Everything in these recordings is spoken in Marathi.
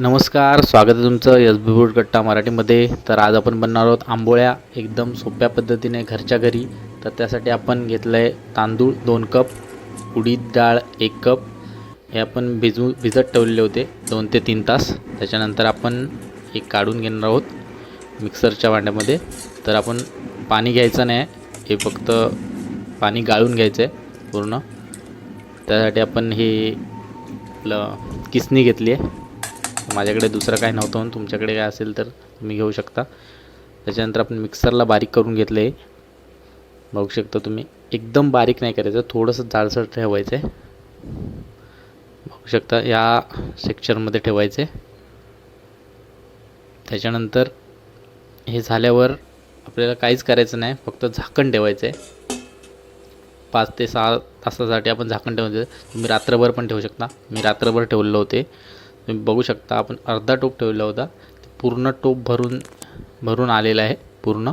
नमस्कार स्वागत आहे तुमचं एस बी फूड कट्टा मराठीमध्ये. तर आज आपण बनणार आहोत आंबोळ्या एकदम सोप्या पद्धतीने घरच्या घरी. तर त्यासाठी आपण घेतलं आहे तांदूळ दोन कप उडीद डाळ एक कप. हे आपण भिजू भिजत ठेवलेले होते दोन ते तीन तास. त्याच्यानंतर आपण हे काढून घेणार आहोत मिक्सरच्या भांड्यामध्ये. तर आपण पाणी घ्यायचं नाही हे फक्त पाणी गाळून घ्यायचं आहे पूर्ण. त्यासाठी आपण हे आपलं किसणी घेतली आहे. माझ्याकडे दुसरं काय नव्हतं म्हणून तुमच्याकडे काय असेल तर तुम्ही घेऊ शकता. त्याच्यानंतर आपण मिक्सरला बारीक करून घेतलं आहे बघू शकता तुम्ही. एकदम बारीक नाही करायचं थोडंसं जाडसर ठेवायचं आहे बघू शकता या सेक्चरमध्ये ठेवायचे त्याच्यानंतर हे झाल्यावर आपल्याला काहीच करायचं नाही फक्त झाकण ठेवायचं आहे पाच ते सहा तासासाठी आपण झाकण ठेवायचं तुम्ही रात्रभर पण ठेवू शकता. मी रात्रभर ठेवलेलं होते. तुम्ही बघू शकता आपण अर्धा टोप ठेवला होता. पूर्ण टोप भरून भरून आलेला आहे पूर्ण.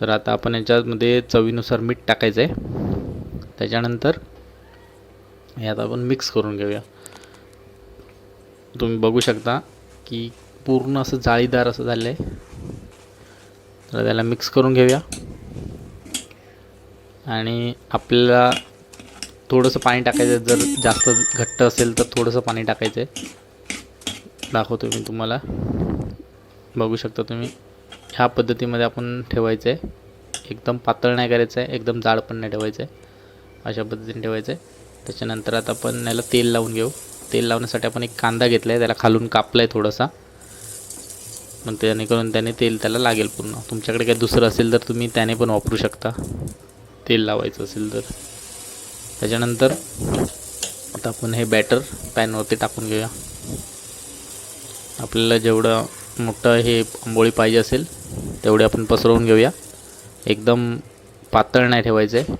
तर आता आपण याच्यामध्ये चवीनुसार मीठ टाकायचं आहे त्याच्यानंतर यात आपण मिक्स करून घेऊया. तुम्ही बघू शकता की पूर्ण असं जाळीदार असं झालं आहे तर त्याला मिक्स करून घेऊया. आणि आपल्याला थोडंसं पाणी टाकायचं. जर जास्त घट्ट असेल तर थोडंसं पाणी टाकायचं. आहे दाखवतो मी तुम्हाला. बघू शकता तुम्ही. ह्या पद्धतीमध्ये आपण ठेवायचं आहे एकदम पातळ नाही करायचं आहे एकदम जाड पण नाही ठेवायचं आहे अशा पद्धतीने ठेवायचं आहे त्याच्यानंतर आता आपण याला तेल लावून घेऊ. तेल लावण्यासाठी आपण एक कांदा घेतला आहे त्याला खालून कापला आहे थोडासा. मग त्याने करून त्याने तेल त्याला लागेल पूर्ण. तुमच्याकडे काही दुसरं असेल तर तुम्ही त्याने पण वापरू शकता. तेल लावायचं असेल तर. त्याच्यानंतर आता आपण हे बॅटर पॅनवरती टाकून घेऊया. आपल्याला जेवढं मोठं हे आंबोळी पाहिजे असेल तेवढे आपण पसरवून घेऊया. एकदम पातळ नाही ठेवायचं आहे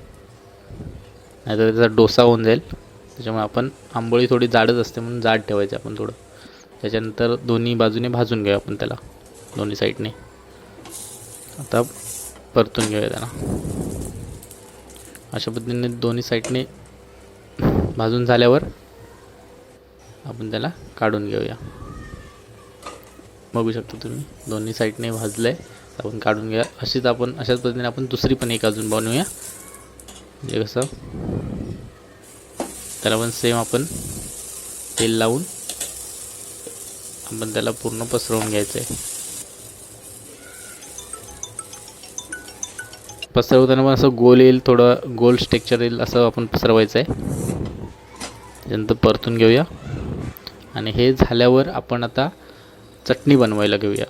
नाहीतर त्याचा डोसा होऊन जाईल. त्याच्यामुळे आपण आंबोळी थोडी जाडच असते म्हणून जाड ठेवायचं आपण थोडं. त्याच्यानंतर दोन्ही बाजूने भाजून घेऊया आपण त्याला दोन्ही साईडने आता परतून घेऊया त्याला. अशा पद्धतीने दोन्ही साईडने भाजून झाल्यावर आपण त्याला काढून घेऊया. बघू शकता तुम्ही दोन्ही साईडने भाजलं आहे आपण काढून घ्या अशीच आपण अशाच पद्धतीने आपण दुसरी पण एक अजून बनवूया. म्हणजे कसं त्याला पण सेम आपण तेल लावून आपण त्याला पूर्ण पसरवून घ्यायचं आहे पसरवताना पण असं गोल येईल थोडं गोल स्ट्रक्चर येईल असं आपण पसरवायचं आहे त्यानंतर परतून घेऊया. आणि हे झाल्यावर आपण आता चटणी बनवायला घेऊया.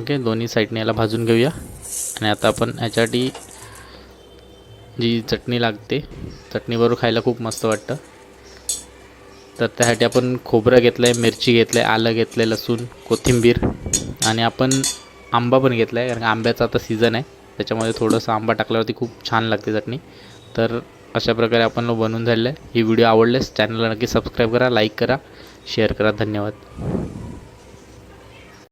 ओके दोन्ही साईडने याला भाजून घेऊया. आणि आता आपण ह्याच्यासाठी जी चटणी लागते चटणीबरोबर खायला खूप मस्त वाटतं. तर त्यासाठी आपण खोबरं घेतलं आहे मिरची घेतलं आहे आलं घेतलं आहे लसूण कोथिंबीर आणि आपण आंबा पण घेतला आहे कारण आंब्याचा आता सीझन आहे. त्याच्यामध्ये थोडंसं आंबा टाकल्यावरती खूप छान लागते चटणी. तर अशा प्रकारे आपण बनवून झालेलं आहे. ही व्हिडिओ आवडल्यास चॅनलला नक्की सबस्क्राईब करा लाईक करा शेअर करा. धन्यवाद.